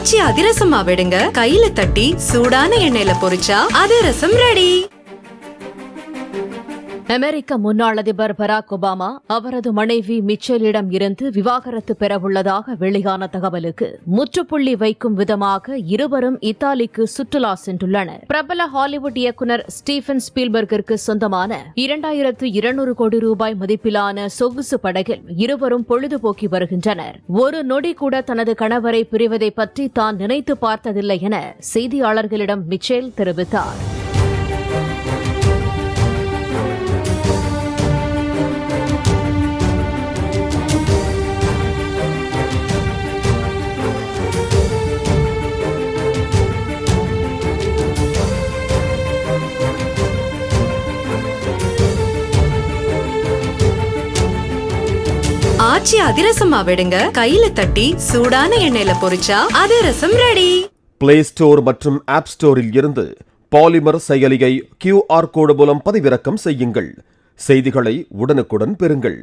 காய்ச்சி அதிரசமா விடுங்க. கையில தட்டி சூடான எண்ணெயில பொரிச்சா அதிரசம் ரெடி அமெரிக்க முன்னாள் அதிபர் பராக் ஒபாமா அவரது மனைவி மிச்சலிடம் இருந்து விவாகரத்து பெறவுள்ளதாக வெளியான தகவலுக்கு முற்றுப்புள்ளி வைக்கும் விதமாக இருவரும் இத்தாலிக்கு சுற்றுலா சென்றுள்ளனர். பிரபல ஹாலிவுட் இயக்குனர் ஸ்டீபன் ஸ்பீல்பர்கிற்கு சொந்தமான இரண்டாயிரத்து இருநூறு கோடி ரூபாய் மதிப்பிலான சொகுசு படகில் இருவரும் பொழுதுபோக்கி வருகின்றனர். ஒரு நொடி கூட தனது கணவரை பிரிவதை பற்றி தான் நினைத்து பார்த்ததில்லை என செய்தியாளர்களிடம் மிச்சேல் தெரிவித்தார். ஆச்சி அதிரசமா விடுங்க. கையில தட்டி சூடான எண்ணெயில பொரிச்சா அதிரசம் ரெடி பிளே ஸ்டோர் மற்றும் ஆப் ஸ்டோரில் இருந்து பாலிமர் செயலியை கியூஆர் கோடு மூலம் பதிவிறக்கம் செய்யுங்கள். செய்திகளை உடனுக்குடன் பெறுங்கள்.